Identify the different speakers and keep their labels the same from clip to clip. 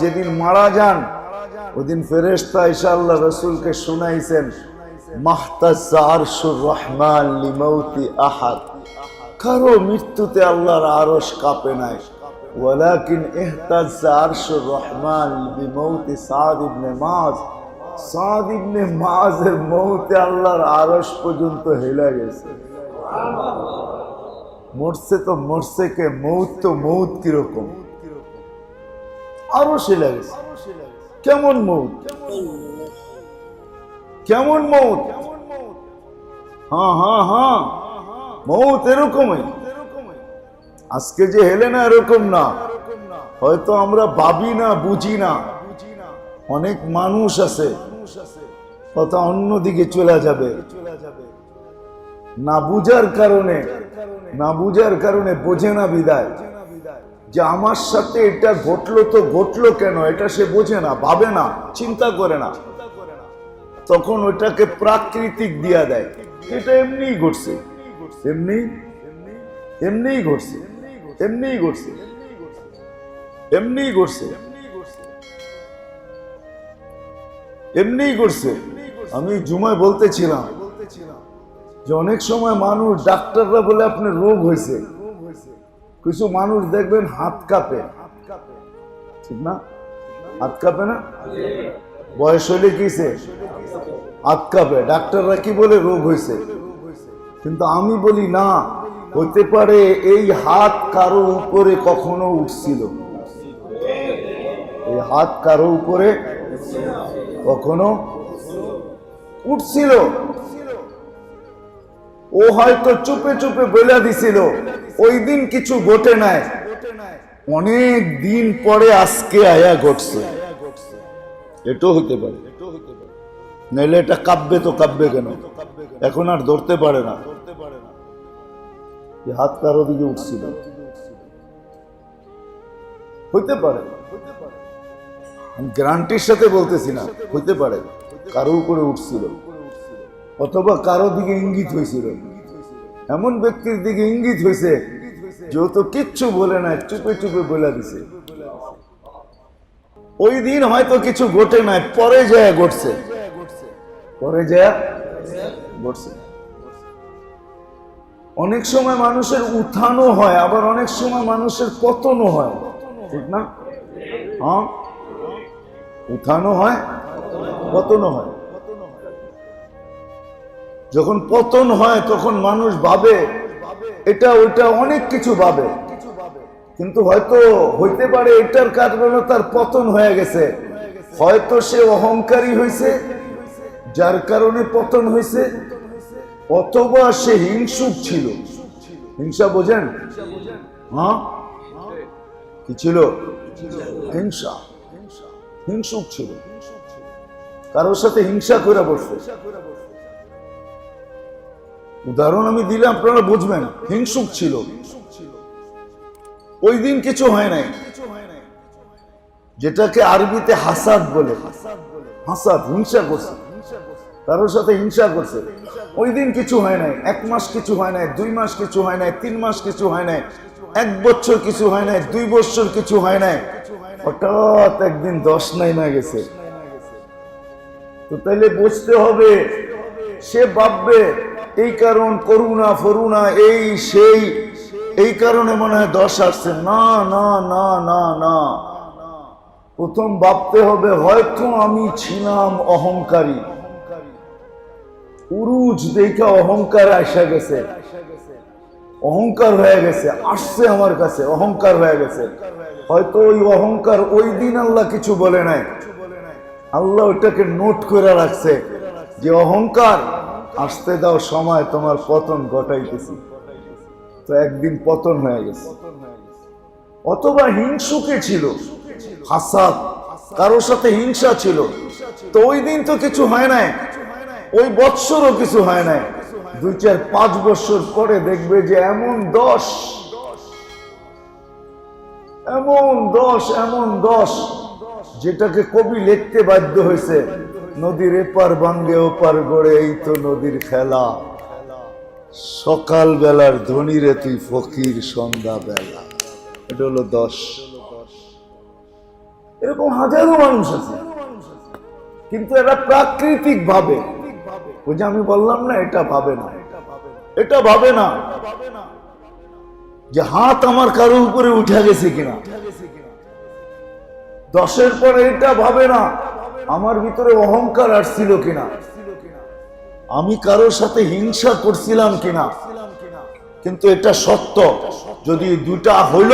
Speaker 1: যেদিন মারা যান, ওদিন ঈসা আল্লাহ রাসূলকে শুনাইছেন কারও মৃত্যুতে আল্লাহর আরশ কাঁপে নাই। আল্লাহর আরশ পর্যন্ত হেলে গেছে। মরছে তো মরছে কে? মৌত তো মৌত কীরকম? আরও সে লাগছে। কেমন মৌত? কেমন মৌত? হ্যাঁ হ্যাঁ হ্যাঁ। মৌত এরকমই। আজকে যে হেলে না এরকম না। হয়তো আমরা ভাবি না, বুঝি না। অনেক মানুষ আছে। কথা অন্যদিকে চলে যাবে। না বুঝার কারণে না বুঝার কারণে বোঝে না বিদায়। যে আমার সাথে এটা ঘটলো তো ঘটলো কেন, এটা সে বোঝে না, ভাবে না, চিন্তা করে না। তখন ওটাকে প্রাকৃতিক দিয়া দেয়। এটা এমনিই ঘটছে। এমনি? এমনিই ঘটছে। এমনিই ঘটছে। এমনিই ঘটছে। এমনিই ঘটছে। আমি জুমায় বলতেছিলাম যে অনেক সময় মানুষ ডাক্তাররা বলে আপনার রোগ হয়েছে। কিছু মানুষ দেখবেন হাত কাঁপে। ঠিক না? হাত কাঁপে না? বয়স হলে কিসে হাত কাঁপে। ডাক্তাররা কি বলে রোগ হয়েছে কিন্তু আমি বলি না হতে পারে এই হাত কারও উপরে কখনো উঠছিল। এই হাত কারও উপরে কখনো উঠছিল। ও হয়তো চুপে চুপে বলে দিছিল। ওই দিন কিছু ঘটে নাই। অনেক দিন পরে আজকে আয়া ঘটছে। এটাও হতে পারে। নাইলে এটা কাব্যে তো কাব্যে কেন? এখন আর ধরতে পারে না। হাত কারও দিকে উঠছিল। হইতে পারে। আমি গ্যারান্টির সাথে বলতেছি না, হইতে পারে। কারও উপরে উঠছিল। অথবা কারও দিকে ইঙ্গিত হয়েছিল। এমন ব্যক্তির দিকে ইঙ্গিত হয়েছে যেহেতু কিচ্ছু বলে না চুপে চুপে বলে দিছে। ওই দিন হয়তো কিছু ঘটে নাই, পরে যায় ঘটছে। পরে যায় ঘটছে। অনেক সময় মানুষের উত্থানও হয়, আবার অনেক সময় মানুষের পতনও হয়। ঠিক না? হ্যাঁ? উত্থানও হয়, পতনও হয়। যখন পতন হয়, তখন মানুষ ভাবে, এটা ওইটা অনেক কিছু ভাবে। কিন্তু হয়তো হইতে পারে এটার কারণে তার পতন হয়ে গেছে। হয়তো সে অহংকারী হয়েছে যার কারণে পতন হয়েছে অথবা সে হিংসুক ছিল। হিংসা বোঝেন? হ্যাঁ? কি ছিল? হিংসা। হিংসুক ছিল। কারোর সাথে হিংসা করে বসছে উদাহরণ আমি দিলে আপনারা বুঝবেন। হিংসুক ছিল। ওই দিন কিছু হয় নাই। যেটাকে আরবিতে হাসাদ বলে। হাসাদ, হিংসা করছে। কারোর সাথে হিংসা করছে। ওই দিন কিছু হয় নাই। এক মাস কিছু হয় নাই, দুই মাস কিছু হয় নাই, তিন মাস কিছু হয় নাই, এক বছর কিছু হয় নাই, দুই বছর কিছু হয় নাই। হঠাৎ একদিন দশ নাই না গেছে। তো তাইলে বুঝতে হবে, সে ভাববে এই কারণ করুণা, ফরুণা, এই, সেই। এই কারণে মনে হয় দশ আসছে। না না না না না। প্রথম ভাবতে হবে, হয়তো আমি ছিলাম অহংকারী। উরুজ দেখে অহংকার আসা গেছে। অহংকার হয়ে গেছে। আসছে আমার কাছে, অহংকার হয়ে গেছে। হয়তো ওই অহংকার ওই দিন আল্লাহ কিছু বলে নাই। আল্লাহ ওটাকে নোট করে রাখছে যে অহংকার আসতে দাও সময় তোমার পতন ঘটাইতেছি। তো একদিন পতন হয়ে গেছে। অথবা হিংসুকে ছিল, হাসাদ, কারোর সাথে হিংসা ছিল। তো ওই দিন তো কিছু হয় নাই, ওই বৎসরও কিছু হয় নাই। দুই চার পাঁচ বছর পরে দেখবে যে এমন দশ এমন দশ এমন দশ, যেটাকে কবি লিখতে বাধ্য হয়েছে। নদীর এপার ভাঙ্গে ওপার গড়ে, এই তো নদীর খেলা। সকাল বেলার ধনীরে তুই ফকির সন্ধ্যা বেলা এটা হলো দশ। এরকম হাজারো মানুষ আছে। কিন্তু এরা প্রাকৃতিক ভাবে, ওই যে আমি বললাম না, এটা ভাবে না। এটা ভাবে না যে হাত আমার কারও উপরে উঠে গেছে কিনা। দশের পরে এটা ভাবে না আমার ভিতরে অহংকার আসছিল কিনা? আমি কারোর সাথে হিংসা করছিলাম কিনা? কিন্তু এটা সত্য। যদি দুটা হইল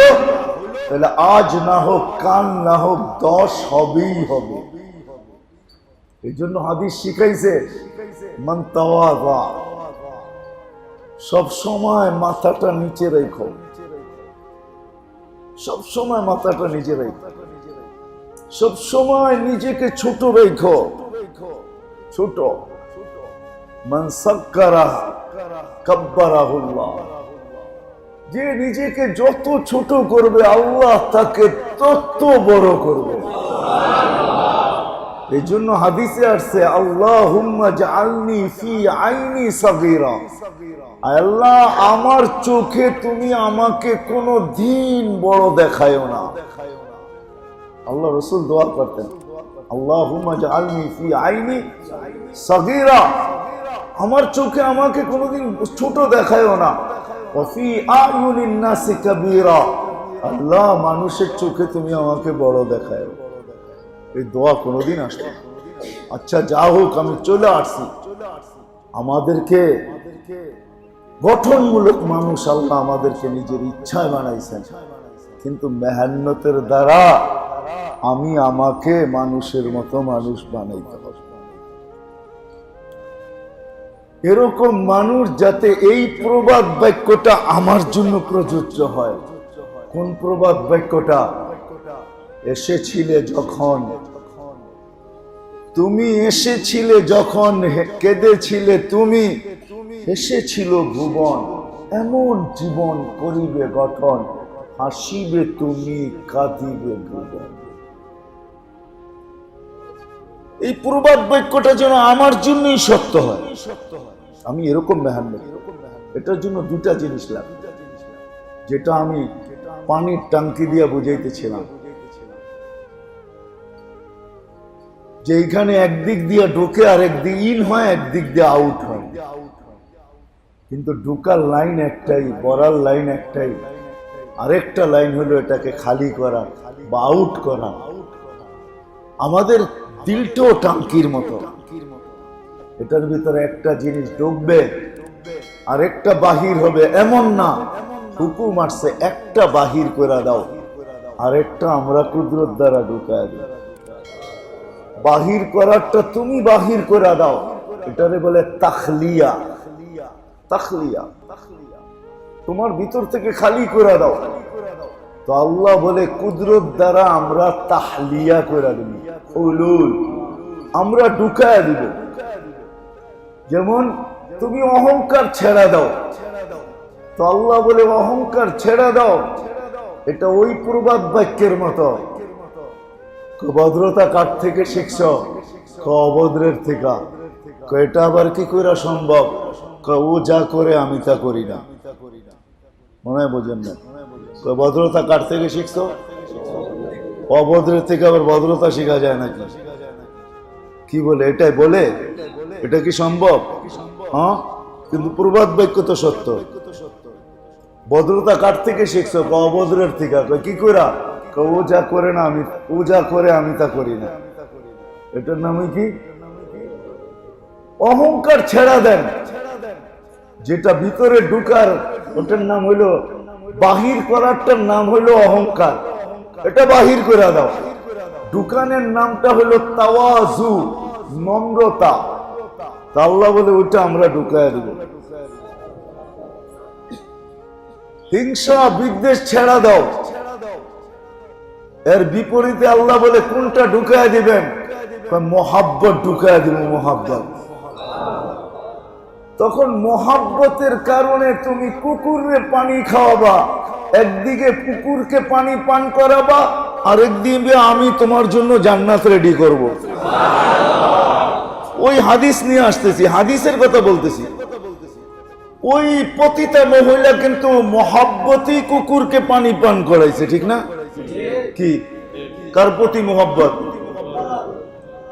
Speaker 1: তাহলে আজ না হোক, কাল না হোক, দশ হবেই হবে। এই জন্য হাদিস শিখাইছে, মান সব সময় মাথাটা নিচে রেখো। সব সময় মাথাটা নিচে রেখো। সব সময় নিজেকে ছোট রেখো। ছোট। যে নিজেকে যত ছোট করবে, আল্লাহ তাকে তত বড় করবে। এই জন্য হাদিসে আসছে আল্লাহ আইনি সাগীরা। আল্লাহ, আমার চোখে তুমি আমাকে কোনো দিন বড় দেখায়ও না। আল্লাহ রসুল দোয়া করতেন। আল্লাহ আমার চোখে আমাকে কোনোদিন ছোট দেখায়ও না। আল্লাহ মানুষের চোখে তুমি আমাকে বড় দেখায়ও। এই দোয়া কোনোদিন আসবে আচ্ছা যা হোক, আমি চলে আসছি। আমাদেরকে গঠনমূলক মানুষ আল্লাহ আমাদেরকে নিজের ইচ্ছায় বানাইছেন। কিন্তু মেহান্নতের দ্বারা আমি আমাকে মানুষের মতো মানুষ বানাইতে হবে। এরকম মানুষ যাতে এই প্রবাদ বাক্যটা আমার জন্য প্রযোজ্য হয়। কোন প্রবাদ বাক্যটা? এসেছিলে যখন। তুমি এসেছিলে যখন কেঁদেছিলে তুমি। এসেছিল ভুবন, এমন জীবন করিবে গঠন, হাসিবে তুমি, কাঁদিবে ভুবন। এই প্রবাদ বাক্যটা যেন আমার জন্যই সত্য হয়। আমি এরকম মেহান্ন এটার জন্য দুটা জিনিস লাগে। যেটা আমি পানির টাঙ্কি দিয়ে বুঝাইতেছিলাম। যে এইখানে একদিক দিয়ে ঢোকে আর একদিক ইন হয়, একদিক দিয়ে আউট হয়। কিন্তু ঢোকার লাইন একটাই বরার লাইন একটাই। আরেকটা লাইন হলো এটাকে খালি করা বা আউট করা। আমাদের দিলটাও টাঙ্কির মতো। এটার ভিতরে একটা জিনিস ঢুকবে আর একটা বাহির হবে, এমন না। হুকুম আসছে, একটা বাহির করে দাও, আরেকটা আমরা কুদরত দ্বারা ঢুকায় দিই বাহির করারটা তুমি বাহির করে দাও, এটারে বলে তাখলিয়া। তাখলিয়া। তোমার ভিতর থেকে খালি করে দাও। তো আল্লাহ বলে, কুদরত দ্বারা আমরা তাহলিয়া করে দিব। আমরা ঢুকায় দিব। যেমন, তুমি অহংকার ছেড়া দাও। তো আল্লাহ বলে, অহংকার ছেড়া দাও। এটা ওই প্রবাদ বাক্যের মতো। ভদ্রতা কার থেকে শিখছ? অভদ্রের থেকে। এটা আবার কি করে সম্ভব? ও যা করে আমি তা করি না। মনে হয় বোঝেন না। ক ভদ্রতা কার থেকে শিখছো? অভদ্রের থেকে আবার ভদ্রতা শেখা যায় নাকি? কি বলে? এটাই বলে? এটা কি সম্ভব? হ্যাঁ? কিন্তু প্রবাদ বাক্য তো সত্য। ভদ্রতা কার থেকে শিখছো? অভদ্রের থেকে। কি করা ও যা করে না আমি, ও যা করে আমি তা করি না। এটার নামই কি? অহংকার ছেড়া দেন। যেটা ভিতরে ঢুকার, ওটার নাম হইল, বাহির করারটার নাম হইল অহংকার। এটা বাহির করে দাও। দোকানের নামটা হলো তাওয়াজু, নম্রতা। তা বলে, ওইটা আমরা ঢুকায় দেব। হিংসা বিদ্বেষ ছেড়া দাও। এর বিপরীতে আল্লাহ বলে, কোনটা ঢুকায় দিবেন? মহাব্বত ঢুকায় দিব, মহাব্বত। তখন মহাব্বতের কারণে তুমি কুকুরের পানি খাওয়াবা, একদিকে কুকুরকে পানি পান করাবা আরেকদিকে আমি তোমার জন্য জান্নাত রেডি করব। ওই হাদিস নিয়ে আসতেছি, হাদিসের কথা বলতেছি।
Speaker 2: ওই পতিতা মহিলা কিন্তু মহাব্বতী কুকুরকে পানি পান করাইছে, ঠিক না? কি? কার প্রতি মোহাব্বত?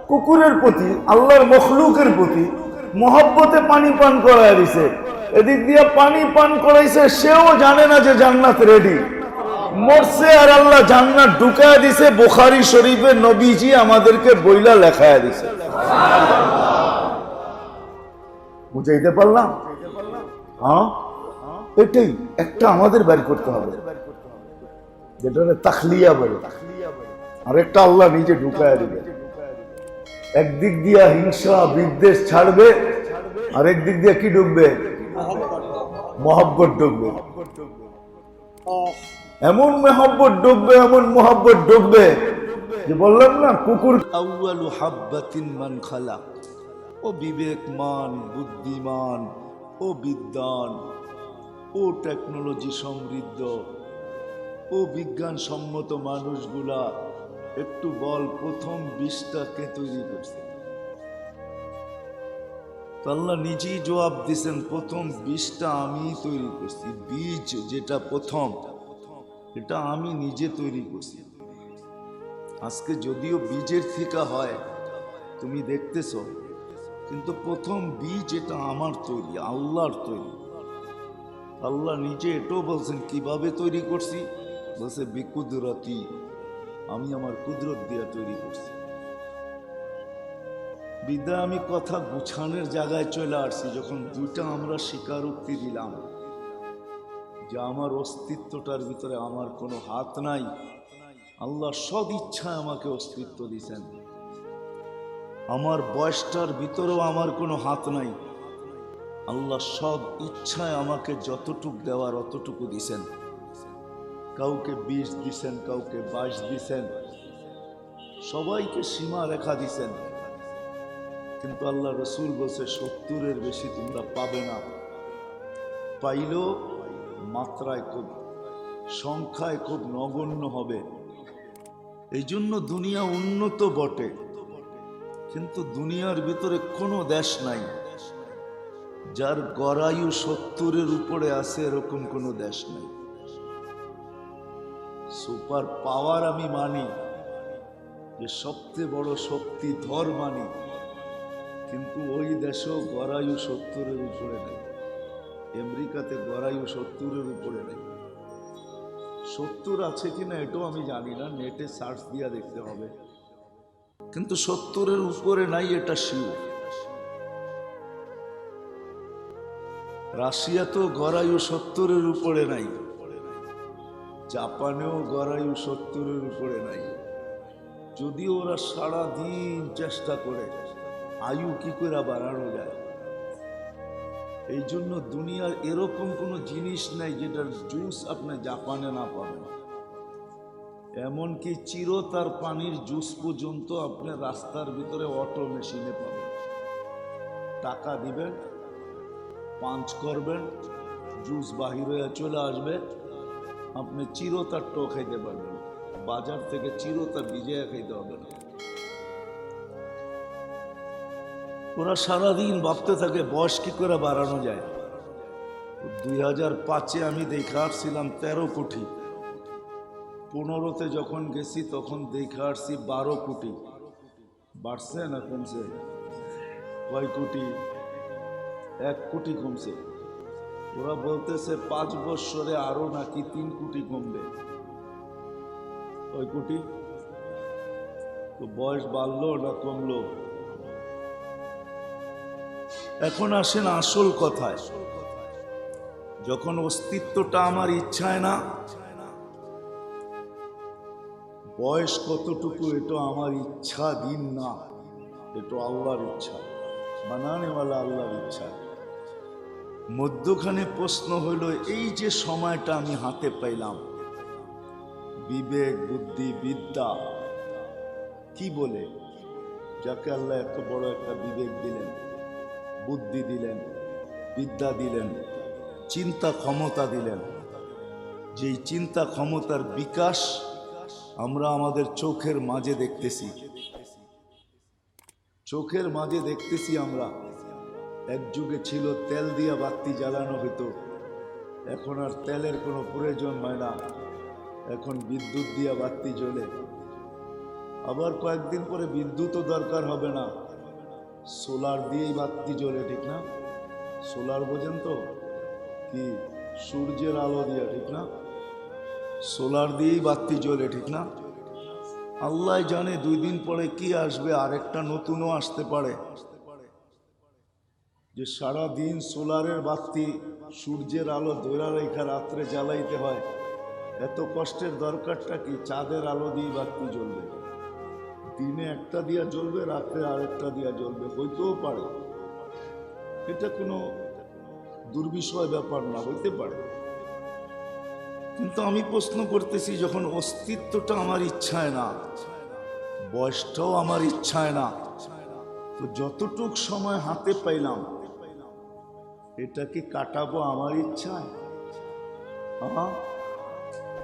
Speaker 2: কুকুরের প্রতি, আল্লাহর মখলুকের প্রতি। মহব্বতে পানি পান করায় দিছে। এদিক দিয়ে পানি পান করাইছে, সেও জানে না যে জান্নাত রেডি মরছে আর আল্লাহ জান্নাত ঢুকায় দিছে, বোখারি শরীফে নবীজি আমাদেরকে বইলা লেখায় দিছে। বুঝাইতে পারলাম? হ্যাঁ? এটাই, একটা আমাদের বের করতে হবে। যেটা তাকলিয়া বলে। আর একটা আল্লাহ নিজে ঢুকায় দিবে। একদিক দিয়া হিংসা, বিদ্বেষ ছাড়বে আর একদিক দিয়ে কি ঢুকবে মহব্বত ঢুকবে এমন মহব্বত ডুববে, এমন মহব্বত ডুববে যে বললাম না, কুকুর
Speaker 1: মান খালাক। ও বিবেকমান, বুদ্ধিমান, ও বিদ্যান ও টেকনোলজি সমৃদ্ধ, ও বিজ্ঞানসম্মত মানুষগুলা একটু বল, প্রথম বীজটাকে তৈরি করছে? আল্লাহ নিজেই জবাব দিছেন প্রথম বীজটা আমি তৈরি করছি, বীজ যেটা প্রথম, এটা আমি নিজে তৈরি করছি। আজকে যদিও বীজের থিকা হয়, তুমি দেখতেছ, কিন্তু প্রথম বীজ এটা আমার তৈরি, আল্লাহর তৈরি। আল্লাহ নিজে এটাও বলছেন, কীভাবে তৈরি করছি? বলছে, বিকুদরতি। আমি আমার কুদরত দিয়ে তৈরি করছি। বিদ্যা, আমি কথা গুছানোর জায়গায় চলে আসছি, যখন দুইটা আমরা স্বীকারোক্তি দিলাম যে আমার অস্তিত্বটার ভিতরে আমার কোনো হাত নাই, আল্লাহ সদ ইচ্ছায় আমাকে অস্তিত্ব দিছেন। আমার বয়সটার ভিতরেও আমার কোনো হাত নাই, আল্লাহ সব ইচ্ছায় আমাকে যতটুক দেওয়ার অতটুকু দিছেন। কাউকে বিষ দিছেন, কাউকে বাইশ দিছেন, সবাইকে সীমা রেখা দিছেন। কিন্তু আল্লাহ রসুল বলছে, সত্তরের বেশি তোমরা পাবে না। পাইলেও মাত্রায় খুব, সংখ্যায় খুব নগণ্য হবে। এই জন্য দুনিয়া উন্নত বটে, কিন্তু দুনিয়ার ভিতরে কোনো দেশ নাই। যার গড়ায়ু সত্তরের উপরে আছে, এরকম কোনো দেশ নাই। সুপার পাওয়ার আমি মানি, যে সবচেয়ে বড় শক্তি ধর মানি। কিন্তু ওই দেশেও গড়ায়ু সত্তরের উপরে নেই। আমেরিকাতে গড়ায়ু সত্তরের উপরে নেই। সত্তর আছে কিনা এটাও আমি জানি না নেটে সার্চ দিয়া দেখতে হবে। কিন্তু সত্তরের উপরে নাই এটা শিও রাশিয়া তো গড়ায়ু সত্তরের উপরে নাই। জাপানেও গড়ায়ু সত্তরের উপরে নাই। যদিও ওরা সারা দিন চেষ্টা করে, আয়ু কি করে বাড়ানো যায়? এই জন্য দুনিয়ার এরকম কোনো জিনিস নাই যেটার জুস আপনি জাপানে না পাবেন। এমনকি চিরতার পানির জুস পর্যন্ত আপনি রাস্তার ভিতরে অটো মেশিনে পাবেন। টাকা দিবেন, পাঞ্চ করবেন, জুস বাহির হয়ে চলে আসবে। আপনি চিরতার টো খাইতে পারবেন বাজার থেকে চিরতা ভিজিয়ে খাইতে হবে না। ওরা সারাদিন ভাবতে থাকে, বয়স কি করে বাড়ানো যায়? দুই হাজার পাঁচে আমি দেখে আসছিলাম তেরো কোটি। পনেরোতে যখন গেছি, তখন দেখে আসছি বারো কোটি। বাড়ছে না কমছে? কয় কোটি? এক কোটি কমছে। ওরা বলতেছে, পাঁচ বৎসরে আরও নাকি তিন কোটি কমবে। ওই কোটি? তো বয়স বাড়লো না কমলো? এখন আসেন আসল কথায়। যখন অস্তিত্বটা আমার ইচ্ছায় না, বয়স কতটুকু এটা আমার ইচ্ছা দিন না, এটা আল্লাহর ইচ্ছা। বানানেওয়ালা আল্লাহর ইচ্ছা। মধ্যখানে প্রশ্ন হইল, এই যে সময়টা আমি হাতে পাইলাম, বিবেক, বুদ্ধি, বিদ্যা, কি বলে? যাকে আল্লাহ এত বড় একটা বিবেক দিলেন, বুদ্ধি দিলেন, বিদ্যা দিলেন, চিন্তা ক্ষমতা দিলেন। যেই চিন্তা ক্ষমতার বিকাশ আমরা আমাদের চোখের মাঝে দেখতেছি। চোখের মাঝে দেখতেছি আমরা। এক যুগে ছিল তেল দিয়া বাতি জ্বালানো হতো এখন আর তেলের কোনো প্রয়োজন হয় না। এখন বিদ্যুৎ দিয়া বাতি জ্বলে। আবার কয়েকদিন পরে বিদ্যুৎও দরকার হবে না। সোলার দিয়েই বাতি জ্বলে, ঠিক না? সোলার বোঝেন তো? কি? সূর্যের আলো দিয়ে, ঠিক না? সোলার দিয়েই বাতি জ্বলে, ঠিক না? আল্লাহ জানে দুই দিন পরে কি আসবে, আরেকটা নতুনও আসতে পারে। যে সারা দিন সোলারের বাতি সূর্যের আলো দৈরা রেখা রাত্রে জ্বালাইতে হয়, এত কষ্টের দরকারটা কি? চাঁদের আলো দিয়ে বাতি জ্বলবে। দিনে একটা দিয়া জ্বলবে রাত্রে আরেকটা দিয়া জ্বলবে, হইতেও পারে। এটা কোনো দুর্বিষয় ব্যাপার না, হইতে পারে। কিন্তু আমি প্রশ্ন করতেছি, যখন অস্তিত্বটা আমার ইচ্ছায় না, বয়সটাও আমার ইচ্ছায় না, তো যতটুক সময় হাতে পাইলাম এটা কি কাটাবো আমার ইচ্ছায়?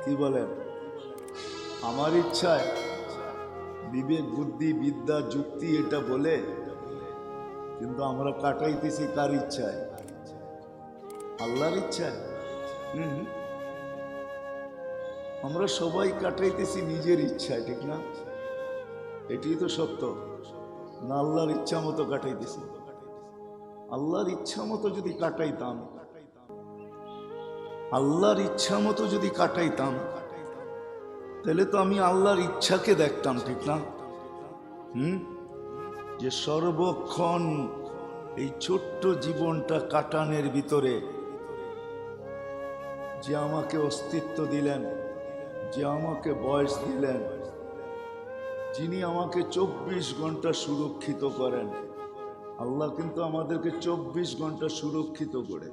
Speaker 1: কি বলেন আমার ইচ্ছায়? বিবেক, বুদ্ধি, বিদ্যা, যুক্তি এটা বলে। কিন্তু আমরা কাটাইতেছি কার ইচ্ছায়? আল্লাহর ইচ্ছায়। হুম। আমরা সবাই কাটাইতেছি নিজের ইচ্ছায়, ঠিক না? এটি তো সত্য। না আল্লাহর ইচ্ছা মতো কাটাইতেছি। আল্লাহর ইচ্ছা মতো যদি কাটাইতাম। আল্লাহর ইচ্ছা মতো যদি কাটাইতাম, তাহলে তো আমি আল্লাহর ইচ্ছাকে দেখতাম, ঠিক না? হুম? যে সর্বক্ষণ এই ছোট্ট জীবনটা কাটানের ভিতরে যে আমাকে অস্তিত্ব দিলেন, যে আমাকে বয়স দিলেন, যিনি আমাকে চব্বিশ ঘণ্টা সুরক্ষিত করেন আল্লাহ কিন্তু আমাদেরকে চব্বিশ ঘণ্টা সুরক্ষিত করে।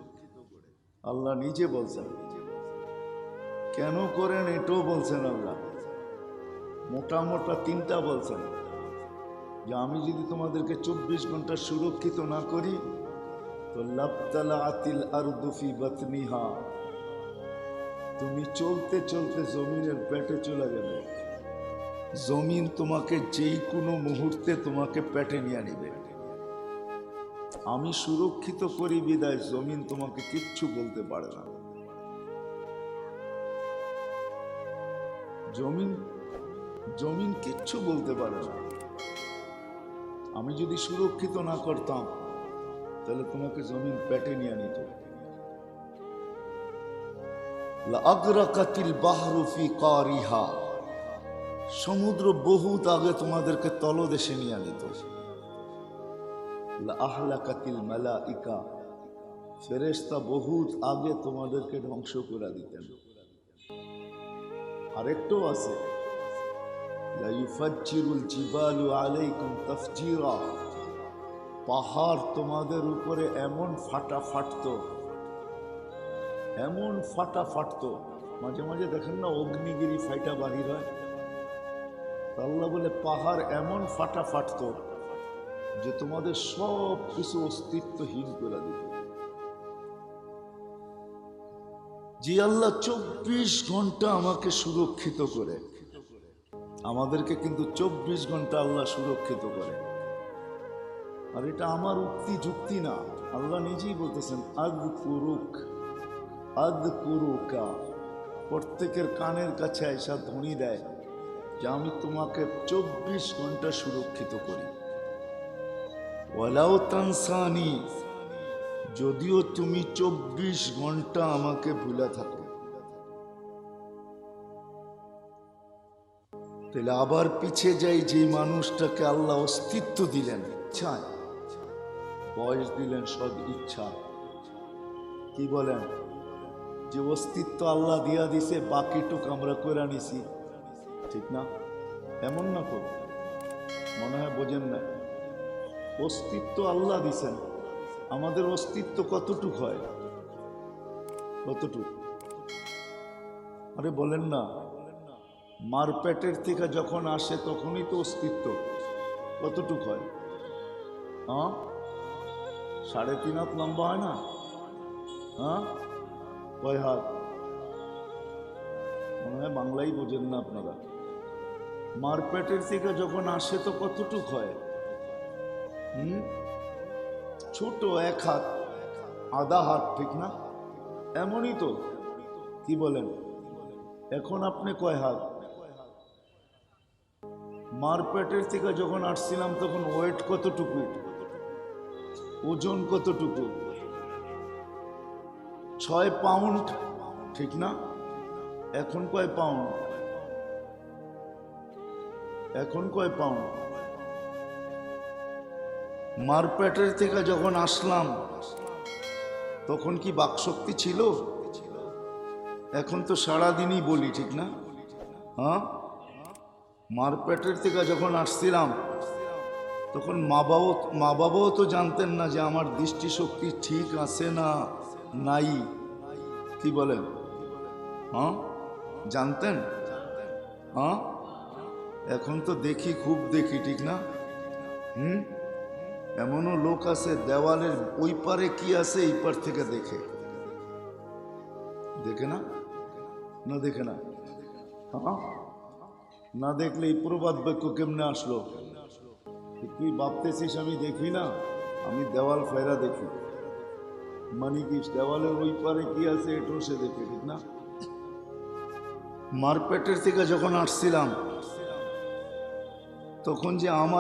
Speaker 1: আল্লাহ নিজে বলছেন। কেন করেন এটাও বলছেন আল্লাহ। মোটা মোটা তিনটা বলছেন। যে আমি যদি তোমাদেরকে চব্বিশ ঘণ্টা সুরক্ষিত না করি, তো লাবতালা আতিল আর দুফি বাতনিহা। তুমি চলতে চলতে জমিনের পেটে চলে যাবে। জমিন তোমাকে যেই কোনো মুহূর্তে তোমাকে পেটে নিয়ে নিবে আমি সুরক্ষিত করি বিদায়, জমিন তোমাকে কিচ্ছু বলতে পারে না। জমিন জমিন কিচ্ছু বলতে পারে না। আমি যদি সুরক্ষিত না করতাম, তাহলে তোমাকে জমিন পেটে নিয়ে নিত। সমুদ্র বহুত আগে তোমাদেরকে তলদেশে নিয়ে নিত। আহলাকাতিল মালাইকা। ফেরেশতা বহুত আগে তোমাদেরকে ধ্বংস করে দিতেন। আরেকটাও আছে। পাহাড় তোমাদের উপরে এমন ফাটা ফাটতো। এমন ফাটা ফাটতো। মাঝে মাঝে দেখেন না অগ্নিগিরি ফাইটা বাহির হয়? আল্লাহ বলে, পাহাড় এমন ফাটা ফাটতো যে তোমাদের সব কিছু অস্তিত্বহীন করে দিত যে আল্লাহ চব্বিশ ঘণ্টা আমাকে সুরক্ষিত করে। আমাদেরকে কিন্তু চব্বিশ ঘণ্টা আল্লাহ সুরক্ষিত করে। আর এটা আমার উক্তি যুক্তি না। আল্লাহ নিজেই বলতেছেন আদ কুরুক আদ কুরুকা প্রত্যেকের কানের কাছে এসা ধ্বনি দেয় যে আমি তোমাকে চব্বিশ ঘণ্টা সুরক্ষিত করি। ওয়ালাও তানসানি, যদিও তুমি চব্বিশ ঘণ্টা আমাকে ভুলে থাকো। তাহলে আবার পিছে যাই যে মানুষটাকে আল্লাহ অস্তিত্ব দিলেন, ইচ্ছায়। বয়স দিলেন সব ইচ্ছা কি বলেন? যে অস্তিত্ব আল্লাহ দিয়া দিছে, বাকিটুক আমরা করে নিছি ঠিক না? এমন না তো? মনে হয় বোঝেন না। অস্তিত্ব আল্লাহ দিছেন। আমাদের অস্তিত্ব কতটুক হয়? কতটুক? আরে বলেন না। মার পেটের থেকে যখন আসে তখনই তো অস্তিত্ব। কতটুক হয়? হ্যাঁ সাড়ে তিন হাত লম্বা হয় না? হ্যাঁ কয় হাত? মনে হয় বাংলাই বোঝেন না আপনারা। মার পেটের থেকে যখন আসে তো কতটুক হয়? ছোট এক হাত, আধা হাত, ঠিক না? এমনই তো। কি বলেন? এখন আপনি কয় হাত? মারপেটের থেকে যখন আসছিলাম তখন ওয়েট কতটুকু? ওজন কতটুকু? ছয় পাউন্ড ঠিক না? এখন কয় পাউন্ড এখন কয় পাউন্ড মারপেটের থেকে যখন আসলাম, তখন কি বাকশক্তি ছিল? এখন তো সারাদিনই বলি, ঠিক না? হ্যাঁ? মারপেটের থেকে যখন আসছিলাম, তখন মা বাবা মা বাবাও তো জানতেন না যে আমার দৃষ্টিশক্তি ঠিক আছে না নাই। কি বলেন? হ্যাঁ? জানতেন? হ্যাঁ? এখন তো দেখি, খুব দেখি, ঠিক না? হুম? এমনও লোক আছে, দেওয়ালের ওই পারে কি আছে, এই পার থেকে দেখে। দেখে না? না দেখে না? হ্যাঁ? না দেখলে এই প্রবাদ বাক্য কেমনে আসলো? তুই ভাবতেছিস আমি দেখি না? আমি দেওয়াল ফেরা দেখি। মানে কি দেওয়ালের ওই পারে কি আছে, এটাও সে দেখে, ঠিক না? মারপেটের থেকে যখন আসছিলাম, তখন যে আমার